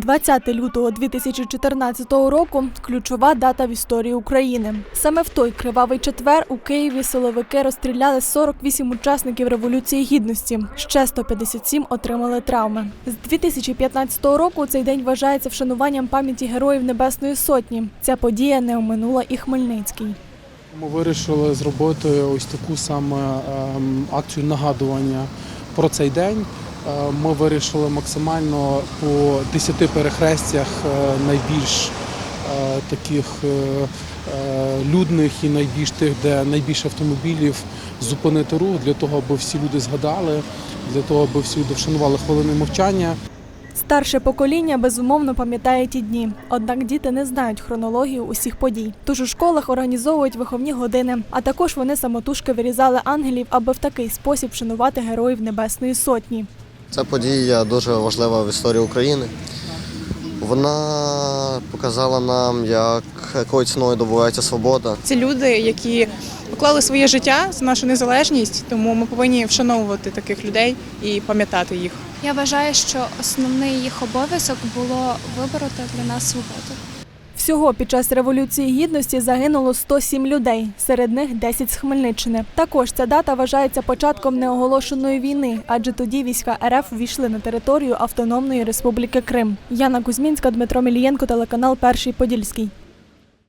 20 лютого 2014 року ключова дата в історії України. Саме в той кривавий четвер у Києві силовики розстріляли 48 учасників революції гідності. Ще 157 отримали травми. З 2015 року цей день вважається вшануванням пам'яті героїв Небесної Сотні. Ця подія не оминула і Хмельницький. Ми вирішили зробити ось таку саме ем, акцію нагадування про цей день. Е, Ми вирішили максимально по 10 перехрестях е, найбільш е, таких людних і найбільш тих, де найбільше автомобілів, зупинити рух для того, аби всі люди згадали, для того, аби всі люди вшанували хвилиною мовчання. Старше покоління безумовно пам'ятає ті дні. Однак діти не знають хронологію усіх подій. Тож у школах організовують виховні години, а також вони самотужки вирізали ангелів, аби в такий спосіб вшанувати героїв Небесної Сотні. Ця подія дуже важлива в історії України. Вона показала нам, як якою ціною добувається свобода. Це люди, які поклали своє життя за нашу незалежність, тому ми повинні вшановувати таких людей і пам'ятати їх. Я вважаю, що основний їх обов'язок було вибороти для нас свободу. Всього під час революції гідності загинуло 107 людей, серед них 10 з Хмельниччини. Також ця дата вважається початком неоголошеної війни, адже тоді війська РФ ввійшли на територію Автономної Республіки Крим. Яна Кузьмінська, Дмитро Мілієнко, телеканал Перший Подільський.